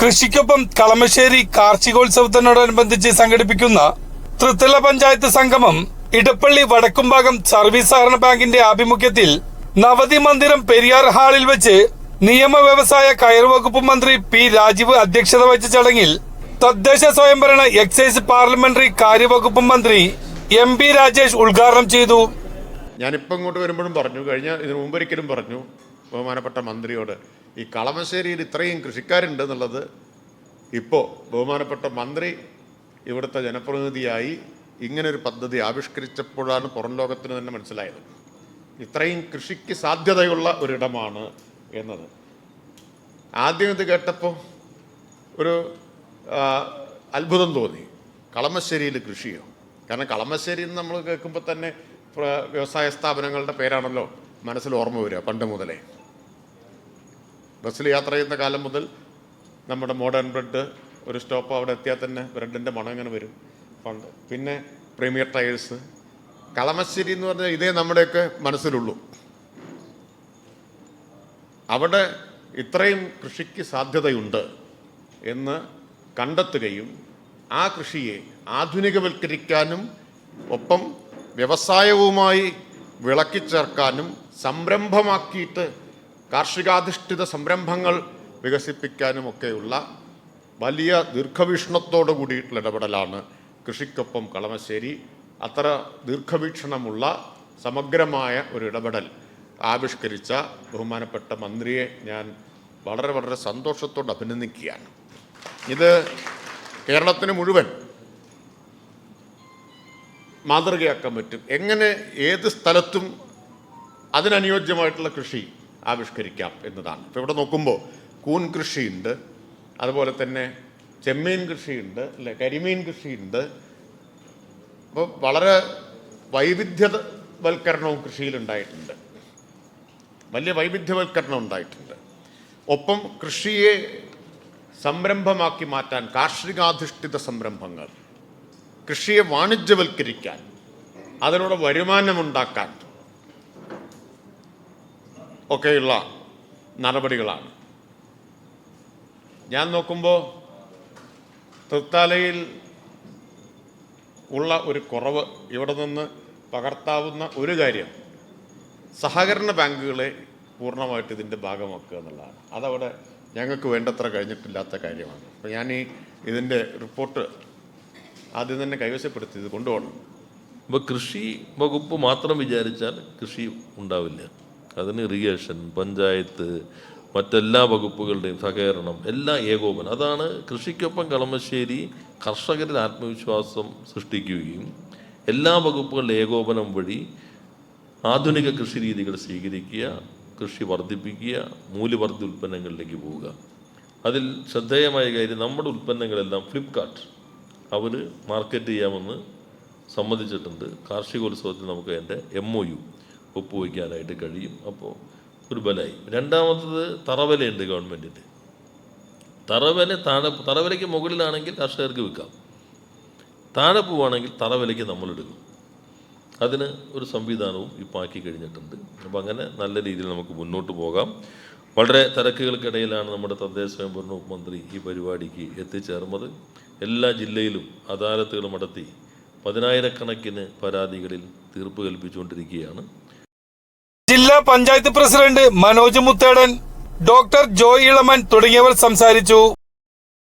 കൃഷിക്കൊപ്പം കളമശ്ശേരി കാർഷികോത്സവത്തിനോടനുബന്ധിച്ച് സംഘടിപ്പിക്കുന്ന തൃത്തല പഞ്ചായത്ത് സംഗമം ഇടപ്പള്ളി വടക്കുംഭാഗം സർവീസ് സഹകരണ ബാങ്കിന്റെ ആഭിമുഖ്യത്തിൽ നവതി മന്ദിരം പെരിയാർ ഹാളിൽ വെച്ച് നിയമ വ്യവസായ കയർ വകുപ്പ് മന്ത്രി പി രാജീവ് അധ്യക്ഷത വഹിച്ച ചടങ്ങിൽ തദ്ദേശ സ്വയംഭരണ എക്സൈസ് പാർലമെന്ററി കാര്യവകുപ്പ് മന്ത്രി എം പി രാജേഷ് ഉദ്ഘാടനം ചെയ്തു. ഞാനിപ്പോൾ ഇങ്ങോട്ട് വരുമ്പോഴും പറഞ്ഞു കഴിഞ്ഞ ഇതിനു മുമ്പൊരിക്കലും പറഞ്ഞു ബഹുമാനപ്പെട്ട മന്ത്രിയോട് ഈ കളമശ്ശേരിയിൽ ഇത്രയും കൃഷിക്കാരുണ്ട് എന്നുള്ളത് ഇപ്പോൾ ബഹുമാനപ്പെട്ട മന്ത്രി ഇവിടുത്തെ ജനപ്രതിനിധിയായി ഇങ്ങനൊരു പദ്ധതി ആവിഷ്കരിച്ചപ്പോഴാണ് പുറം ലോകത്തിന് തന്നെ മനസ്സിലായത്. ഇത്രയും കൃഷിക്ക് സാധ്യതയുള്ള ഒരിടമാണ് എന്നത്. ആദ്യം ഇത് കേട്ടപ്പോൾ ഒരു അത്ഭുതം തോന്നി. കളമശ്ശേരിയിൽ കൃഷിയോ? കാരണം കളമശ്ശേരി എന്ന് നമ്മൾ കേൾക്കുമ്പോൾ തന്നെ വ്യവസായ സ്ഥാപനങ്ങളുടെ പേരാണല്ലോ മനസ്സിൽ ഓർമ്മ വരിക പണ്ട് മുതലേ. ബസ്സിൽ യാത്ര ചെയ്യുന്ന കാലം മുതൽ നമ്മുടെ മോഡേൺ ബ്രെഡ് ഒരു സ്റ്റോപ്പ് അവിടെ എത്തിയാൽ തന്നെ ബ്രെഡിന്റെ മണം ഇങ്ങനെ വരും. പണ്ട് പിന്നെ പ്രീമിയർ ടയേഴ്സ്. കളമശ്ശേരി എന്ന് പറഞ്ഞാൽ ഇതേ നമ്മുടെയൊക്കെ മനസ്സിലുള്ളൂ. അവിടെ ഇത്രയും കൃഷിക്ക് സാധ്യതയുണ്ട് എന്ന് കണ്ടെത്തുകയും ആ കൃഷിയെ ആധുനികവൽക്കരിക്കാനും ഒപ്പം വ്യവസായവുമായി വിളക്കിച്ചേർക്കാനും സംരംഭമാക്കിയിട്ട് കാർഷികാധിഷ്ഠിത സംരംഭങ്ങൾ വികസിപ്പിക്കാനും ഒക്കെയുള്ള വലിയ ദീർഘവീക്ഷണത്തോടു കൂടിയിട്ടുള്ള ഇടപെടലാണ് കൃഷിക്കൊപ്പം കളമശ്ശേരി. അത്ര ദീർഘവീക്ഷണമുള്ള സമഗ്രമായ ഒരു ഇടപെടൽ ആവിഷ്കരിച്ച ബഹുമാനപ്പെട്ട മന്ത്രിയെ ഞാൻ വളരെ വളരെ സന്തോഷത്തോടെ അഭിനന്ദിക്കുകയാണ്. ഇത് കേരളത്തിന് മുഴുവൻ മാതൃകയാക്കാൻ പറ്റും. എങ്ങനെ ഏത് സ്ഥലത്തും അതിനനുയോജ്യമായിട്ടുള്ള കൃഷി ആവിഷ്കരിക്കാം എന്നതാണ്. ഇപ്പോൾ ഇവിടെ നോക്കുമ്പോൾ കൂൺ കൃഷിയുണ്ട് അതുപോലെ തന്നെ ചെമ്മീൻ കൃഷിയുണ്ട് അല്ലെ കരിമീൻ കൃഷിയുണ്ട്. അപ്പോൾ വളരെ വൈവിധ്യവൽക്കരണവും കൃഷിയിലുണ്ടായിട്ടുണ്ട്. വലിയ വൈവിധ്യവൽക്കരണം ഉണ്ടായിട്ടുണ്ട്. ഒപ്പം കൃഷിയെ സംരംഭമാക്കി മാറ്റാൻ കാർഷികാധിഷ്ഠിത സംരംഭങ്ങൾ കൃഷിയെ വാണിജ്യവൽക്കരിക്കാൻ അതിലൂടെ വരുമാനമുണ്ടാക്കാൻ ഒക്കെയുള്ള നടപടികളാണ്. ഞാൻ നോക്കുമ്പോൾ തൃത്താലയിൽ ഉള്ള ഒരു കുറവ് ഇവിടെ നിന്ന് പകർത്താവുന്ന ഒരു കാര്യം സഹകരണ ബാങ്കുകളെ പൂർണമായിട്ട് ഇതിന്റെ ഭാഗമാക്കുക എന്നുള്ളതാണ്. അതവിടെ ഞങ്ങൾക്ക് വേണ്ടത്ര കഴിഞ്ഞിട്ടില്ലാത്ത കാര്യമാണ്. അപ്പോൾ ഞാൻ ഈ ഇതിന്റെ റിപ്പോർട്ട് ആദ്യം തന്നെ കൈവശപ്പെടുത്തി ഇത് കൊണ്ടുപോകണം. ഇപ്പോൾ കൃഷി വകുപ്പ് മാത്രം വിചാരിച്ചാൽ കൃഷി ഉണ്ടാവില്ല. അതിന് ഇറിഗേഷൻ പഞ്ചായത്ത് മറ്റെല്ലാ വകുപ്പുകളുടെയും സഹകരണം എല്ലാ ഏകോപനം. അതാണ് കൃഷിക്കൊപ്പം കളമശ്ശേരി കർഷകരിൽ ആത്മവിശ്വാസം സൃഷ്ടിക്കുകയും എല്ലാ വകുപ്പുകളുടെ ഏകോപനം വഴി ആധുനിക കൃഷി രീതികൾ സ്വീകരിക്കുക കൃഷി വർദ്ധിപ്പിക്കുക മൂല്യവർദ്ധി ഉൽപ്പന്നങ്ങളിലേക്ക് പോവുക. അതിൽ ശ്രദ്ധേയമായ കാര്യം നമ്മുടെ ഉൽപ്പന്നങ്ങളെല്ലാം ഫ്ലിപ്കാർട്ട് അവർ മാർക്കറ്റ് ചെയ്യാമെന്ന് സമ്മതിച്ചിട്ടുണ്ട്. കാർഷികോത്സവത്തിൽ നമുക്ക് അതിന്റെ എം ഒ യു ഒപ്പുവയ്ക്കാനായിട്ട് കഴിയും. അപ്പോൾ ഒരു ബലമായി രണ്ടാമത്തത് തറവലയുണ്ട് ഗവൺമെന്റിന്റെ തറവല താഴെ തറവലയ്ക്ക് മുകളിലാണെങ്കിൽ കർഷകർക്ക് വിൽക്കാം. താഴെ പോവുകയാണെങ്കിൽ തറവലയ്ക്ക് നമ്മളെടുക്കും അതിന് ഒരു സംവിധാനവും ഇപ്പോൾ ആക്കി കഴിഞ്ഞിട്ടുണ്ട്. അപ്പോൾ അങ്ങനെ നല്ല രീതിയിൽ നമുക്ക് മുന്നോട്ട് പോകാം. വളരെ തിരക്കുകൾക്കിടയിലാണ് നമ്മുടെ തദ്ദേശ സ്വയംഭരണ മന്ത്രി ഈ പരിപാടിക്ക് എത്തിച്ചേർന്നത്. എല്ലാ ജില്ലയിലും അദാലത്തുകൾ നടത്തി പതിനായിരക്കണക്കിന് പരാതികളിൽ തീർപ്പ് കൽപ്പിച്ചുകൊണ്ടിരിക്കുകയാണ്. ജില്ലാ പഞ്ചായത്ത് പ്രസിഡന്റ് മനോജ് മുത്തേടൻ ഡോക്ടർ ജോയ് ഇളമൻ തുടങ്ങിയവർ സംസാരിച്ചു.